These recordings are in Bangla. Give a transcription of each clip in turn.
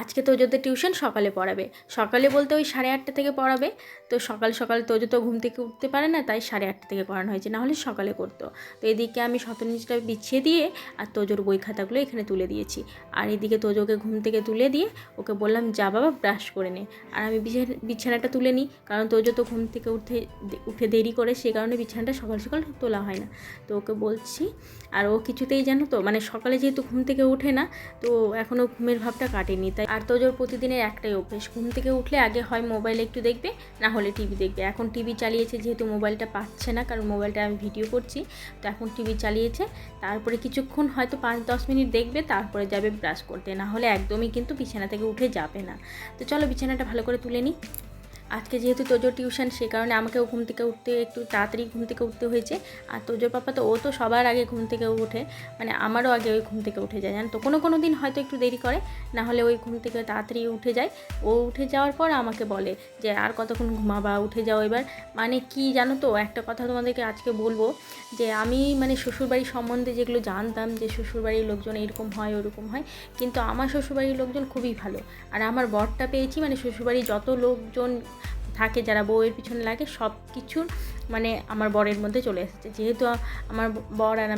আজকে তো তোজোদের টিউশন সকালে পড়াবে। সকালে বলতে ওই সাড়ে আটটা থেকে পড়াবে। তো সকাল সকাল তোজো তো ঘুম থেকে উঠতে পারে না, তাই সাড়ে আটটা থেকে করানো হয়েছে, নাহলে সকালে করতো। তো এদিকে আমি শতনিচটা বিছিয়ে দিয়ে আর তোজোর বই খাতাগুলো এখানে তুলে দিয়েছি। আর এদিকে তোজোকে ঘুম থেকে তুলে দিয়ে ওকে বললাম, যা বাবা, ব্রাশ করে নে। আর আমি বিছানা, বিছানাটা তুলে নিই, কারণ তোজো তো ঘুম থেকে উঠে উঠে দেরি করে সেই কারণে বিছানাটা সকাল সকাল তোলা হয় না। তো ওকে বলছি, আর ও কিছুতেই জানো তো মানে সকালে যেহেতু ঘুম থেকে ওঠে না, তো এখনও ঘুমের ভাবটা কাটেনি, তাই আর তোজোর প্রতিদিনের একটাই অভ্যেস, ঘুম থেকে উঠলে আগে হয় মোবাইল একটু দেখবে, না হলে টিভি দেখবে। এখন টিভি চালিয়েছে যেহেতু মোবাইলটা পাচ্ছে না, কারণ মোবাইলটা আমি ভিডিও করছি, তো এখন টিভি চালিয়েছে। তারপরে কিছুক্ষণ হয়তো পাঁচ দশ মিনিট দেখবে, তারপরে যাবে ব্রাশ করতে। না হলে একদমই কিন্তু বিছানা থেকে উঠে যাবে না। তো চলো বিছানাটা ভালো করে তুলে নিই। আজকে যেহেতু তোজোর টিউশন, সে কারণে আমাকেও ঘুম থেকে উঠতে একটু তাড়াতাড়ি ঘুম থেকে উঠতে হয়েছে। আর তোজোর পাপা তো, ও তো সবার আগে ঘুম থেকে উঠে মানে আমারও আগে ওই ঘুম থেকে উঠে যায়, জান তো? কোনো কোনো দিন হয়তো একটু দেরি করে, না হলে ওই ঘুম থেকে তাড়াতাড়ি উঠে যায়। ও উঠে যাওয়ার পর আমাকে বলে যে, আর কতক্ষণ ঘুমাবা? উঠে যাও এবার। মানে কি জানো তো? একটা কথা তোমাদেরকে আজকে বলব যে, আমি মানে শ্বশুরবাড়ির সম্বন্ধে যেগুলো জানতাম যে, শ্বশুরবাড়ির লোকজন এরকম হয়, ওরকম হয়, কিন্তু আমার শ্বশুরবাড়ির লোকজন খুবই ভালো। আর আমার বরটা পেয়েছি মানে শ্বশুরবাড়ির যত লোকজন থাকে, যারা বউয়ের পিছনে লাগে সব কিছুর মানে আমার বরের মধ্যে চলে এসেছে। যেহেতু আমার বর আর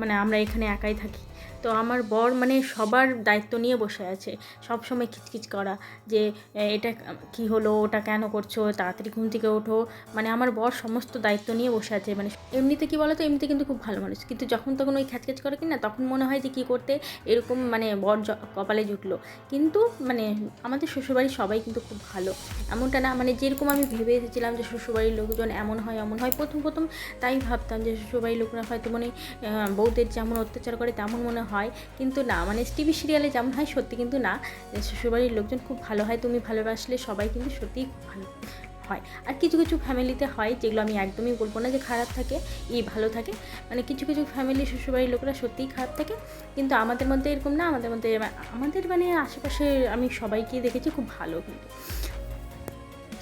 মানে আমরা এখানে একাই থাকি তো আমার বর মানে সবার দায়িত্ব নিয়ে বসে আছে। সব সময় খিচখিচ করা যে এটা কি হলো? ওটা কেন করছ? তাড়াতাড়ি ঘুম থেকে ওঠো। মানে আমার বর সমস্ত দায়িত্ব নিয়ে বসে আছে। মানে এমনিতে কি বলো তো এমনিতে কিন্তু খুব ভালো মানুষ। কিন্তু যখন তখন ওই খ্যাচখ্যাচ করে কিনা, তখন মনে হয় যে, কী করতে? এরকম মানে বর কপালে জুটলো। কিন্তু মানে আমাদের শ্বশুরবাড়ির সবাই কিন্তু খুব ভালো। এমনটা না মানে যেরকম আমি ভেবে এসেছিলাম যে, শ্বশুরবাড়ির লোকজন এমন হয় এমন হয়। প্রথম প্রথম তাই ভাবতাম যে, শ্বশুরবাড়ির লোকরা হয়তো মানে বউদের যেমন অত্যাচার করে, তেমন মনে হয়। কিন্তু না। মানে টিভি সিরিয়ালে যেমন হয়, সত্যি কিন্তু না। শ্বশুরবাড়ির লোকজন খুব ভালো হয়। তুমি ভালোবাসলে সবাই কিন্তু সত্যিই ভালো হয়। আর কিছু কিছু ফ্যামিলিতে হয়, যেগুলো আমি একদমই বলব না যে খারাপ থাকে এই ভালো থাকে। মানে কিছু কিছু ফ্যামিলি শ্বশুরবাড়ির লোকরা সত্যিই খারাপ থাকে। কিন্তু আমাদের মধ্যে এরকম না, আমাদের মধ্যে, আমাদের মানে আশেপাশে আমি সবাইকে দেখেছি খুব ভালো কিন্তু।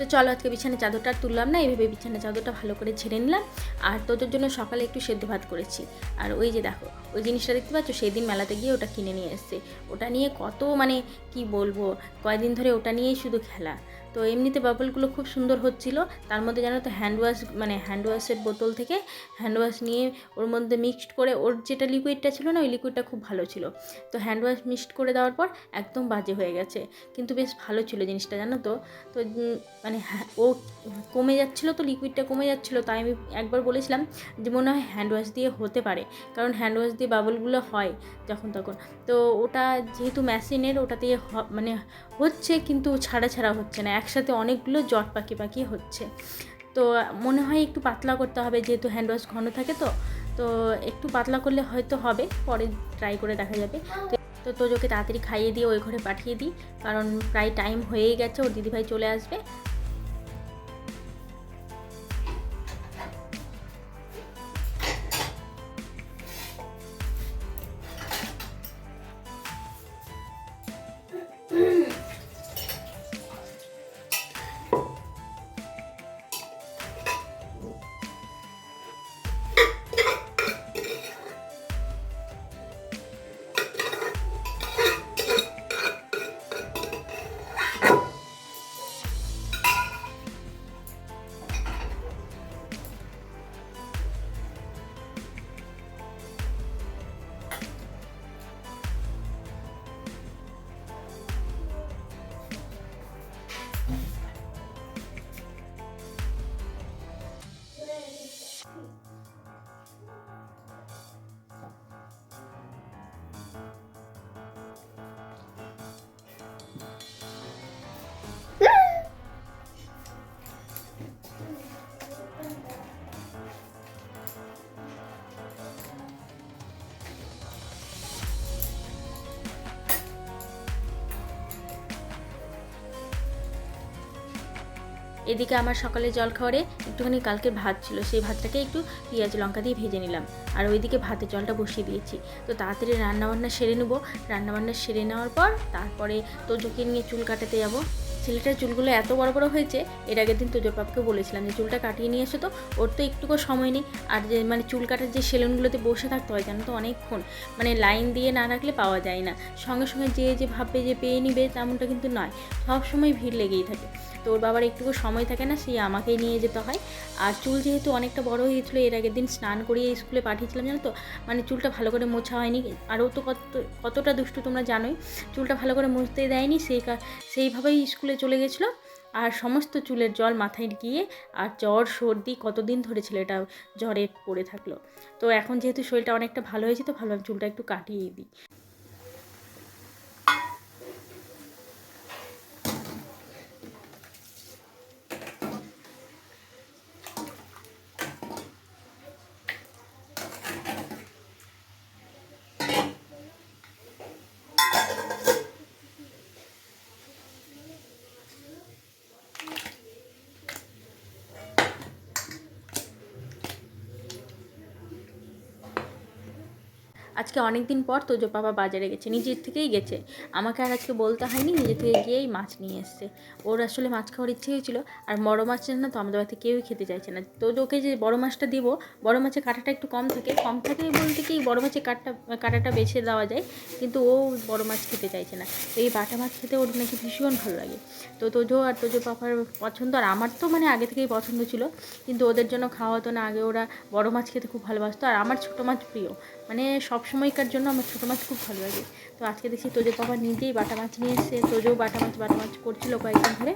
তো চলো আজকে বিছানা চাদরটা তুললাম না, এইভাবে বিছানা চাদরটা ভালো করে ছেড়ে নিলাম। আর তোদের জন্য সকালে একটু সেদ্ধ ভাত করেছি। আর ওই যে দেখো, ওই জিনিসটা দেখতে পাচ্ছ? সেই দিন মেলাতে গিয়ে ওটা কিনে নিয়ে এসছে। ওটা নিয়ে কত মানে কি বলব? কয়দিন ধরে ওটা নিয়েই শুধু খেলা। তো এমনিতে বাবলগুলো খুব সুন্দর হচ্ছিল। তার মধ্যে জানো তো হ্যান্ড ওয়াশ মানে হ্যান্ড ওয়াশের বোতল থেকে হ্যান্ড ওয়াশ নিয়ে ওর মধ্যে মিক্সড করে ওর যেটা লিকুইডটা ছিল না, ওই লিকুইডটা খুব ভালো ছিল। তো হ্যান্ড ওয়াশ মিক্সড করে দেওয়ার পর একদম বাজে হয়ে গেছে। কিন্তু বেশ ভালো ছিল জিনিসটা, জানো তো। তো মানে ও কমে যাচ্ছিল তো লিকুইডটা কমে যাচ্ছিল। তাই আমি একবার বলেছিলাম যে মনে হয় হ্যান্ড ওয়াশ দিয়ে হতে পারে। কারণ হ্যান্ড ওয়াশ দিয়ে বাবলগুলো হয় যখন তখন। তো ওটা যেহেতু মেশিনের ওটা দিয়ে মানে হচ্ছে কিন্তু ছাড়া ছাড়া হচ্ছে না। একসাথে অনেকগুলো জট পাকি পাকি হচ্ছে। তো মনে হয় একটু পাতলা করতে হবে, যেহেতু হ্যান্ড ওয়াশ ঘন থাকে তো। তো একটু পাতলা করলে হয়তো হবে, পরে ট্রাই করে দেখা যাবে। তো তোজোকে তাড়াতাড়ি খাইয়ে দিয়ে ওই ঘরে পাঠিয়ে দিই, কারণ প্রায় টাইম হয়েই গেছে, ওর দিদিভাই চলে আসবে। এদিকে আমার সকালে জল খাওয়ারে একটুখানি কালকে ভাত ছিল, সেই ভাতটাকে একটু পেঁয়াজ, লঙ্কা দিয়ে ভেজে নিলাম। আর ওইদিকে ভাতের জলটা বসিয়ে দিয়েছি। তো তাড়াতাড়ি রান্নাবান্না সেরে নেব। রান্নাবান্না সেরে নেওয়ার পর তারপরে তোজোকে নিয়ে চুল কাটাতে যাব। ছেলেটার চুলগুলো এত বড় বড় হয়েছে, এর আগের দিন তোজোর পাপকে বলেছিলাম যে, চুলটা কাটিয়ে নিয়ে এসো তো, ওর তো একটুকু সময় নেই। আর যে মানে চুল কাটার যে সেলুনগুলোতে বসে থাকতে হয়, জানো তো, অনেকক্ষণ মানে লাইন দিয়ে না রাখলে পাওয়া যায় না। সঙ্গে সঙ্গে যে যে ভাববে যে, পেয়ে নিবে, তেমনটা কিন্তু নয়। সব সময় ভিড় লেগেই থাকে। তো ওর বাবার একটুকু সময় থাকে না, সেই আমাকেই নিয়ে যেতে হয়। আর চুল যেহেতু অনেকটা বড় হয়েছিল, এর আগের দিন স্নান করিয়ে স্কুলে পাঠিয়েছিলাম, জানো তো? মানে চুলটা ভালো করে মোছা হয়নি। আরও তো কত, কতটা দুষ্টু তোমরা জানোই। চুলটা ভালো করে মুছতে দেয়নি, সেই সেইভাবেই স্কুলে চলে গেছিল। আর সমস্ত চুলের জল মাথায় গিয়ে, আর জ্বর, সর্দি কতদিন ধরে ছেলেটা জ্বরে পড়ে থাকল। তো এখন যেহেতু শরীরটা অনেকটা ভালো হয়েছে, তো ভাবলাম চুলটা একটু কাটিয়ে দিই। আজকে অনেক দিন পর তোজো পাপা বাজারে গেছে, নিজের থেকেই গেছে। আমাকে আর আজকে বলতে হয়নি, নিজে থেকে গিয়েই মাছ নিয়ে এসছে। ওর আসলে মাছ খাওয়ার ইচ্ছে হয়েছিল, আর বড়ো মাছ না তো আমাদের বাড়িতে কেউই খেতে চাইছে না। তো ওকে যে বড়ো মাছটা দিব, বড়ো মাছের কাঁটাটা একটু কম থাকে কম থাকে বলতে কি বড়ো মাছের কাঁটা, কাঁটাটা বেছে দেওয়া যায়, কিন্তু ও বড়ো মাছ খেতে চাইছে না। তো এই বাটা মাছ খেতে ওর নাকি ভীষণ ভালো লাগে। তো তোজো আর তোজো পাপার পছন্দ, আর আমার তো মানে আগে থেকেই পছন্দ ছিল, কিন্তু ওদের জন্য খাওয়া হতো না, আগে ওরা বড়ো মাছ খেতে খুব ভালোবাসতো, আর আমার ছোটো মাছ প্রিয়। মানে সব সময়কার জন্য আমার ছোটো মাছ খুব ভালো লাগে। তো আজকে দেখছি তোজো বাবা নিজেই বাটা মাছ নিয়ে এসছে। তোজোও বাটা মাছ বাটা মাছ করছিল কয়েকদিন ধরে।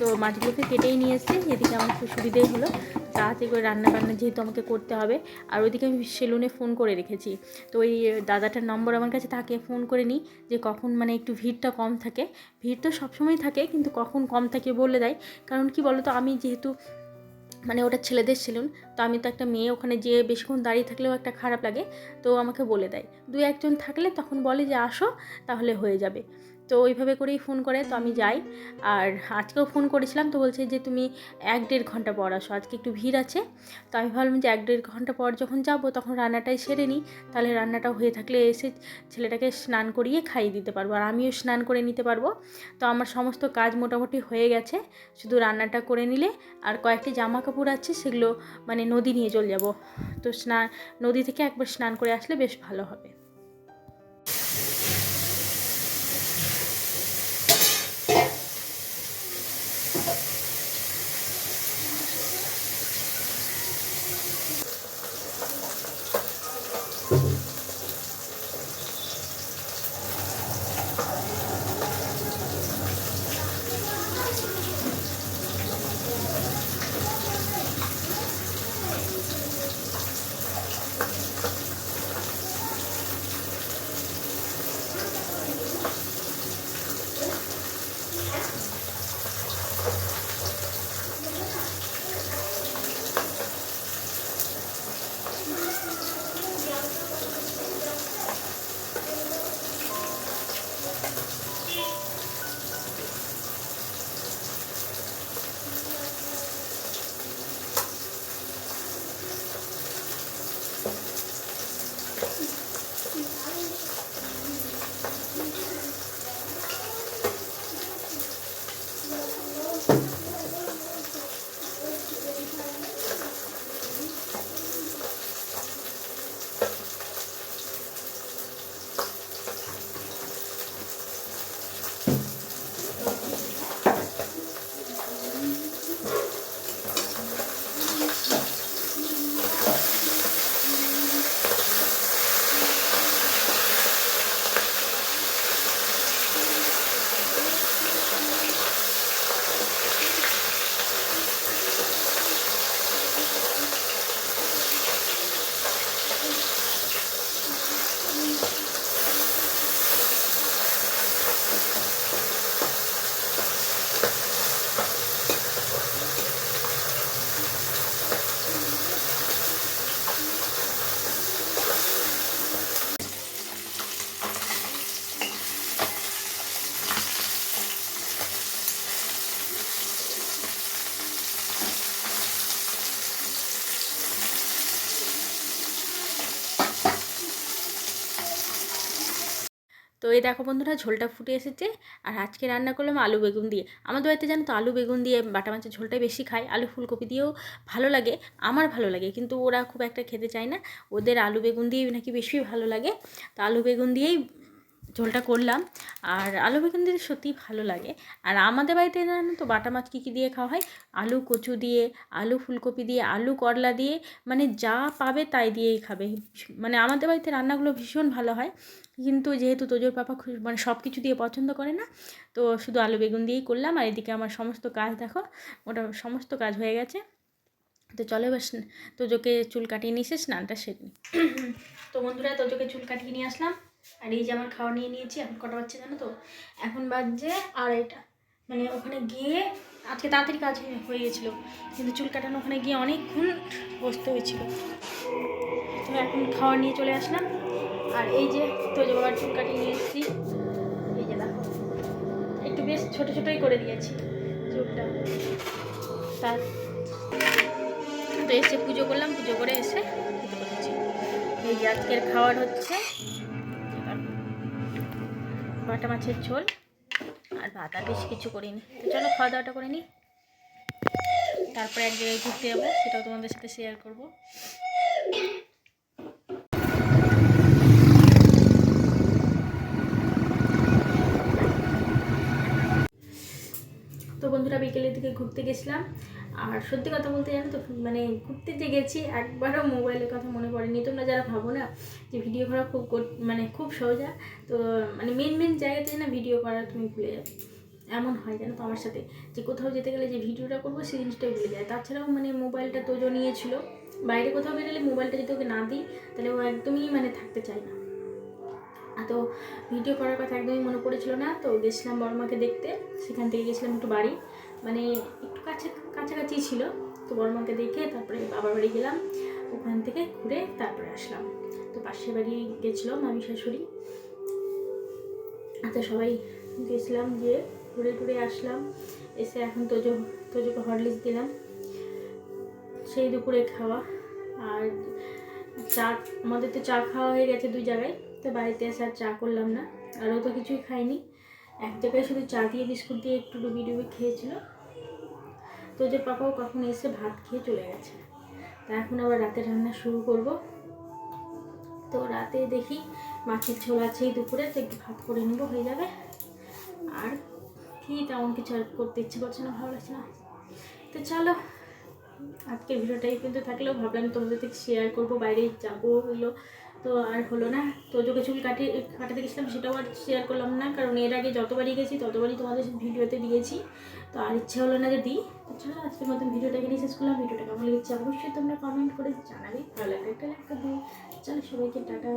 তো মাছগুলোকে কেটেই নিয়ে এসছে। এদিকে আমার খুব সুবিধেই হলো। তাড়াতাড়ি করে রান্না বান্না যেহেতু আমাকে করতে হবে। আর ওইদিকে আমি সেলুনে ফোন করে রেখেছি। তো ওই দাদাটার নম্বর আমার কাছে তাকে ফোন করে নিই যে কখন মানে একটু ভিড়টা কম থাকে। ভিড় তো সবসময় থাকে, কিন্তু কখন কম থাকে বলে দেয়। কারণ কি বলো তো আমি যেহেতু মানে ওটা ছেলেদের সেলুন তো আমি তো একটা মেয়ে, ওখানে যেয়ে বেশিক্ষণ দাঁড়িয়ে থাকলেও একটা খারাপ লাগে। তো আমাকে বলে দেয়। দু একজন থাকলে তখন বলে যে, আসো, তাহলে হয়ে যাবে। তো ওইভাবে করেই ফোন করে, তো আমি যাই। আর আজকেও ফোন করেছিলাম, তো বলছে যে, তুমি এক দেড় ঘণ্টা পর আসো, আজকে একটু ভিড় আছে। তো আমি ভাবলাম যে, এক দেড় ঘণ্টা পর যখন যাব, তখন রান্নাটাই সেরে নিই। তাহলে রান্নাটা হয়ে থাকলে এসে ছেলেটাকে স্নান করিয়ে খাইয়ে দিতে পারব, আর আমিও স্নান করে নিতে পারব। তো আমার সমস্ত কাজ মোটামুটি হয়ে গেছে, শুধু রান্নাটা করে নিলে। আর কয়েকটি জামা কাপড় আছে, সেগুলো মানে নদী নিয়ে চলে যাব। তো স্নান নদী থেকে একবার স্নান করে আসলে বেশ ভালো হবে। এই দেখো বন্ধুরা, ঝোলটা ফুটে এসেছে। আর আজকে রান্না করলাম আলু বেগুন দিয়ে। আমাদের বাড়িতে জানো তো, আলু বেগুন দিয়ে বাটা মাছের ঝোলটাই বেশি খায়। আলু ফুলকপি দিয়েও ভালো লাগে, আমার ভালো লাগে। কিন্তু ওরা খুব একটা খেতে চায় না। ওদের আলু বেগুন দিয়েই নাকি বেশি ভালো লাগে। তো আলু বেগুন দিয়েই ঝোলটা করলাম। আর আলু বেগুন দিয়ে সত্যিই ভালো লাগে। আর আমাদের বাড়িতে জানো তো বাটা মাছ কী কী দিয়ে খাওয়া হয়? আলু কচু দিয়ে, আলু ফুলকপি দিয়ে, আলু করলা দিয়ে মানে যা পাবে তাই দিয়েই খাবে। মানে আমাদের বাড়িতে রান্নাগুলো ভীষণ ভালো হয়। কিন্তু যেহেতু তোজোর পাপা মানে সব কিছু দিয়ে পছন্দ করে না, তো শুধু আলু বেগুন দিয়েই করলাম। আর এদিকে আমার সমস্ত কাজ দেখো ওটা সমস্ত কাজ হয়ে গেছে। তো চলো এবার তোজোকে চুল কাটিয়ে নিয়ে এসে স্নানটা সেরে তো বন্ধুরা, তোজোকে চুল কাটিয়ে নিয়ে আসলাম। আর এই যে আমার খাওয়া নিয়ে নিয়েছি, এখন কটা বাচ্চা জানো তো? এখন বাজছে আড়াইটা। মানে ওখানে গিয়ে আজকে তাড়াতাড়ি কাজ হয়ে- গেছিল, কিন্তু চুল কাটানো ওখানে গিয়ে অনেকক্ষণ বসতে হয়েছিল। তো এখন খাওয়া নিয়ে চলে আসলাম। আর এই যে তোজো বাবার চুল কাটিয়ে নিয়ে এসেছি, এই যে দেখো, একটু বেশ ছোটো ছোটোই করে দিয়েছি চুলটা। তার তো এসে পুজো করলাম, পুজো করে এসে খেতে এই যে আজকের খাবার হচ্ছে বাটা মাছের ঝোল আর ভাত আর বেশি কিছু করিনি। তো চলো খাওয়া দাওয়াটা করে নিই। তারপরে এক জায়গায় ঘুরতে যাব, সেটাও তোমাদের সাথে শেয়ার করব। তো বন্ধুরা বিকেলের দিকে ঘুরতে গেছিলাম। আর সত্যি কথা বলতে জানো তো মানে ঘুরতে যে গেছি, একবারও মোবাইলের কথা মনে পড়েনি। তোমরা যারা ভাবো না যে ভিডিও করা খুব মানে খুব সোজা, তো মানে মেন মেন জায়গাতে না ভিডিও করা তুমি ভুলে যাবে। এমন হয় জানো তো আমার সাথে, যে কোথাও যেতে গেলে যে ভিডিওটা করব, সেই জিনিসটাই ভুলে যায়। তাছাড়াও মানে মোবাইলটা তোজো নিয়েছিল। বাইরে কোথাও বেরোলে মোবাইলটা যদি ওকে না দিই, তাহলে ও একদমই মানে থাকতে চায় না। তো ভিডিও করার কথা একদমই মনে পড়েছিল না, তো গেছিলাম বড়মাকে দেখতে। সেখান থেকে গেছিলাম একটু বাড়ি। মানে একটু কাছে কাছাকাছি ছিল। তো বড় মাকে দেখে তারপরে বাবার বাড়ি গেলাম। ওখান থেকে ঘুরে তারপরে আসলাম। তো পাশের বাড়ি গেছিল মামি শাশুড়ি। তো সবাই গেছিলাম গিয়ে ঘুরে ঘুরে আসলাম। এসে এখন তোজো তোজোকে হরলিক্স দিলাম। সেই দুপুরে খাওয়া। আর চা আমাদের তো চা খাওয়া হয়ে গেছে দুই জায়গায়। তো বাড়িতে এসে আর চা করলাম না। আরও তো কিছুই খাইনি এক জায়গায় শুধু চা দিয়ে বিস্কুট দিয়ে একটু ডুবি ডুবি খেয়েছিল। তো যে পাপাও কখন এসে ভাত খেয়ে চলে গেছে। তা এখন আবার রাতে রান্না শুরু করব। তো রাতে দেখি মাছের ঝোল আছেই দুপুরে, তো একটু ভাত করে নেব, হয়ে যাবে। আর কি তেমন কিছু আর করতে ইচ্ছে করছে না, ভালো লাগছে না। তো চলো, আজকের ভিডিওটাই কিন্তু থাকলেও ভাবলাম তোমাদের থেকে শেয়ার করব, বাইরে যাব হলো। তো আর হলো না, তো যোগে ছবি কাটে, কাটাতে গেছিলাম, সেটাও আর শেয়ার করলাম না, কারণ এর আগে যতবারই গেছি, ততবারই তোমাদের ভিডিওতে দিয়েছি। তো আর ইচ্ছে হলো না যে দিই। চলো, আজকের মতন ভিডিওটাকে নিয়ে শেষ করলাম। ভিডিওটা কেমন লেগেছে অবশ্যই তোমরা কমেন্ট করে জানাবে। ভালো লাগলে একটা করে দিও। চলো, সবাইকে টাটা।